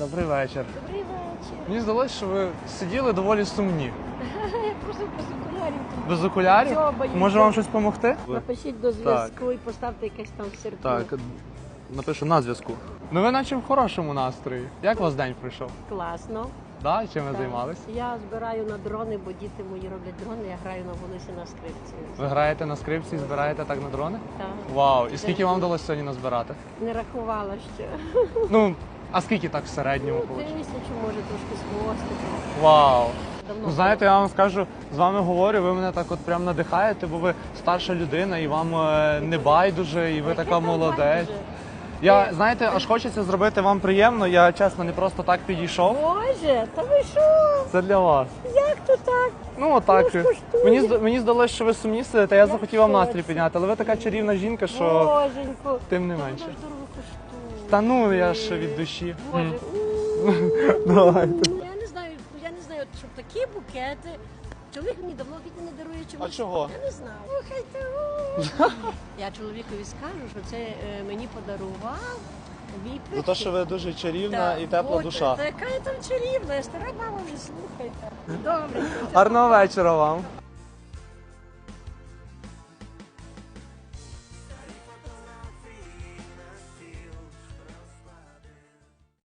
Добрий вечір. Добрий вечір. Мені здалося, що ви сиділи доволі сумні. Я просто без окулярів. Без окулярів? Може вам щось допомогти? Напишіть до зв'язку і поставте якесь там серце. Так, напишу на зв'язку. Ну ви наче в хорошому настрої. Як у вас день пройшов? Класно. Да? Чим ви займалися? Я збираю на дрони, бо діти мої роблять дрони, я граю на вулиці на скрипці. Ви граєте на скрипці, збираєте так на дрони? Так. Вау! І скільки вам вдалося сьогодні назбирати? Не рахувала ще. Ну, а скільки так в середньому Три місяці може, трошки з хвостиком. Вау! Давно. Ну знаєте, я вам скажу, з вами говорю, ви мене так от прям надихаєте, бо ви старша людина і вам е, не байдуже, і ви така молодець. Я знаєте, аж хочеться зробити вам приємно. Я чесно не просто так підійшов. Боже, та ви що? Це для вас. То так? Ну отак. Ну, скуштуй. Мені зда- мені здалося, що ви сумні сидите. Я Я захотів вам в настрій шоці. підняти, але ви така чарівна жінка, що Боженько. тим не менше. воно дорого коштує. Та ну я ж від душі. Боже. Давайте. Я не знаю, я не знаю, щоб такі букети. Чоловік мені давно квіти не дарує чомусь. А чого? Я не знаю. Слухайте. Я чоловікові скажу, що це е, мені подарував мій За те, що ви дуже чарівна і тепла от, душа. Та яка я там чарівна, я тебе мама вже слухайте. Добре. Гарного вечора вам.